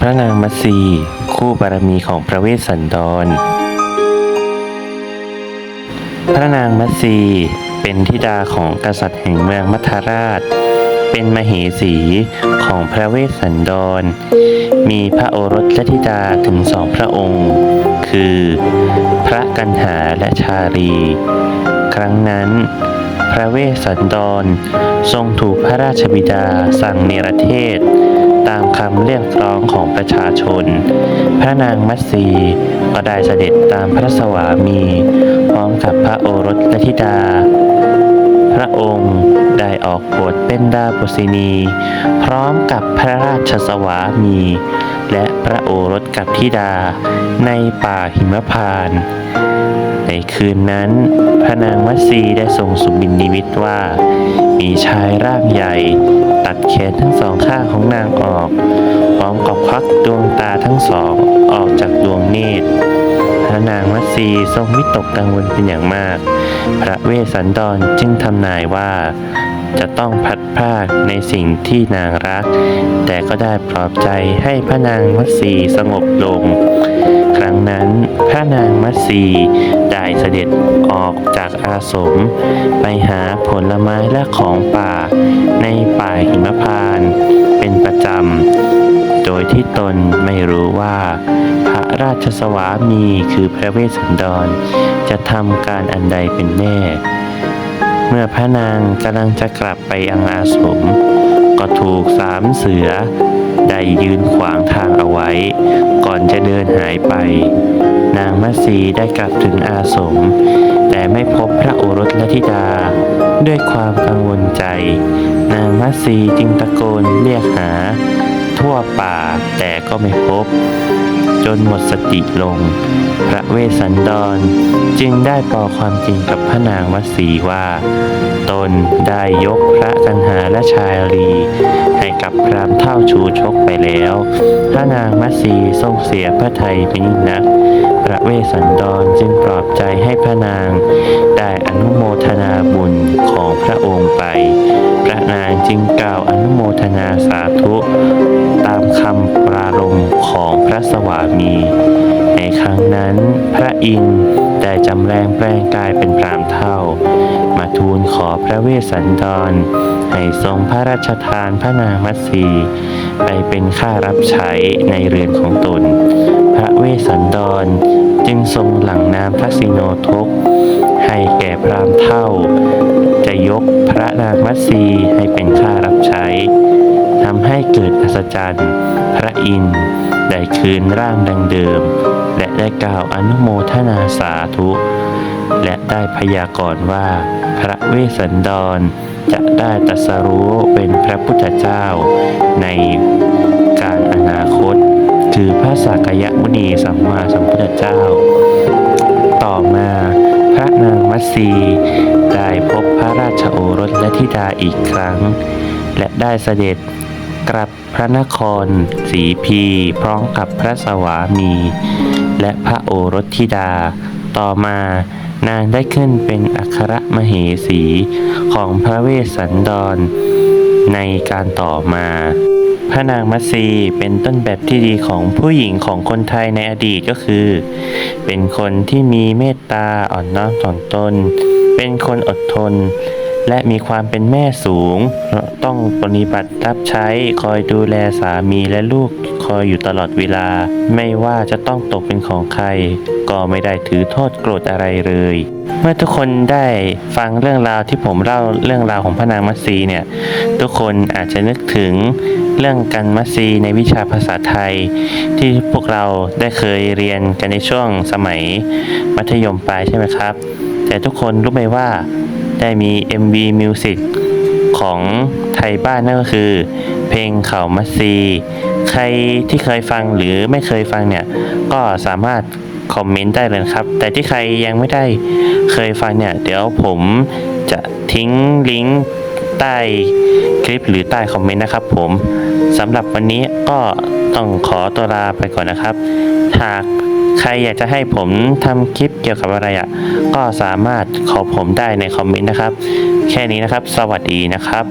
พระนางมัตสีคู่บารมีของพระเวสสันดร พระนางมัตสีเป็นธิดาของกษัตริย์แห่งเมืองมัทราช เป็นมเหสีของพระเวสสันดร มีพระโอรสและธิดาถึงสองพระองค์ คือ พระกันหาและชาลี ครั้งนั้นพระเวสสันดรทรงถูกพระราชบิดาสั่งเนรเทศ ตามคำเรียกร้องของประชาชน พระนางมัตสีก็ได้เสด็จตามพระสวามี พร้อมกับพระโอรสและธิดา พระองค์ได้ออกบทเป็นดาบสินี พร้อมกับพระราชสวามี และพระโอรสกับธิดาในป่าหิมพานต์ในคืนนั้น พระนางมัตสีได้ทรงสุบินนิวิตว่า มีชายร่างใหญ่ ตัดแขนทั้งสองข้างของนางออก พร้อมกับควักดวงตาทั้งสองออกจากดวงเนตรพระนางมัตสีทรงวิตกกังวลเป็นอย่างมาก พระเวสสันดรจึงทำนายว่า จะต้องพัดพรากในสิ่งที่นางรัก แต่ก็ได้ปลอบใจให้พระนางมัตสีสงบลง ครั้งนั้นพระนางมัตสีได้เสด็จออกจากอาสม ไปหาผลไม้และของป่าในป่าหิมพานต์เป็นประจำ โดยที่ตนไม่รู้ว่า พระราชสวามีคือพระเวสสันดร จะทำการอันใดเป็นแน่ เมื่อพระนางกำลังจะกลับไปยังอาสม ก็ถูกสามเสือ ได้ยืนขวางทางเอาไว้ ก่อนจะเดินหายไป นางมัสีได้กลับถึงอาสม แต่ไม่พบพระโอรสและธิดา ด้วยความกังวลใจ นางมัสีจึงตะโกนเรียกหา ทั่วป่าแต่ก็ไม่พบ จนหมดสติลง พระเวสสันดรจึงได้บอกความจริงกับพระนางวัสีว่า ตนได้ยกพระกันหาและชายลีให้กับพรามเท่าชูชกไปแล้ว พระนางมัสีทรงเสียพระไทยเป็นยิ่งนัก ระเวสสันดรจึงปลอบใจให้พระนาง ได้อนุโมทนาบุญของพระองค์ไป พระนางจึงกล่าวอนุโมทนาสาธุ ตามคำปรารภของพระสวามี ในครั้งนั้นพระอินทร์ได้จำแรงแปลงกายเป็นพรามเท่า มาทูลขอพระเวสสันดรให้ทรงพระราชทานพระนางมัตสีไปเป็นข้ารับใช้ในเรือนของตน พระเวสสันดร จึงทรงหลังน้ำพระสิโนทก ให้แก่พรามเท่า จะยกพระนางมัตสีให้เป็นข้ารับใช้ทำให้เกิดอัศจรรย์ พระอินทร์ได้คืนร่างดังเดิม และได้กล่าวอนุโมทนาสาธุ และได้พยากรณ์ว่า พระเวสสันดรจะได้ตรัสรู้เป็นพระพุทธเจ้าในการอนาค คือพระสักยมุนีสัมมาสัมพุทธเจ้า ต่อมาพระนางมัตสีได้พบพระราชโอรสและธิดาอีกครั้ง และได้เสด็จกลับพระนครสีพีพร้อมกับพระสวามี และพระโอรสธิดา ต่อมานางได้ขึ้นเป็นอัครมเหสีของพระเวสสันดรในการต่อมา พระนางมัตสีเป็นต้นแบบที่ดีของผู้หญิงของคนไทยในอดีตก็คือ เป็นคนที่มีเมตตาอ่อนน้อมถ่อมตน เป็นคนอดทน และมีความเป็นแม่สูง ต้องปฏิบัติรับใช้คอยดูแลสามีและลูกคอยอยู่ตลอดเวลา ไม่ว่าจะต้องตกเป็นของใคร ก็ไม่ได้ถือโทษโกรธอะไรเลย เมื่อทุกคนได้ฟังเรื่องราวที่ผมเล่าเรื่องราวของพระนางมัตสีเนี่ย ทุกคนอาจจะนึกถึงเรื่องกันมัตสีในวิชาภาษาไทย ที่พวกเราได้เคยเรียนกันในช่วงสมัยมัธยมปลายใช่ไหมครับ แต่ทุกคนรู้ไหมว่าได้มี MV Music ของไทยบ้านนั่นก็คือ เพลงเขามัตซี ใครที่เคยฟังหรือไม่เคยฟังเนี่ย ก็สามารถ คอมเมนต์ได้เลยครับ แต่ที่ใครยังไม่ได้เคยฟังเนี่ย เดี๋ยวผมจะทิ้งลิงก์ใต้คลิปหรือใต้คอมเมนต์นะครับผมสำหรับวันนี้ก็ต้องขอตัวลาไปก่อนนะครับ หากใครอยากจะให้ผมทำคลิปเกี่ยวกับอะไรอะ ก็สามารถขอผมได้ในคอมเมนต์นะครับ แค่นี้นะครับ สวัสดีนะครับ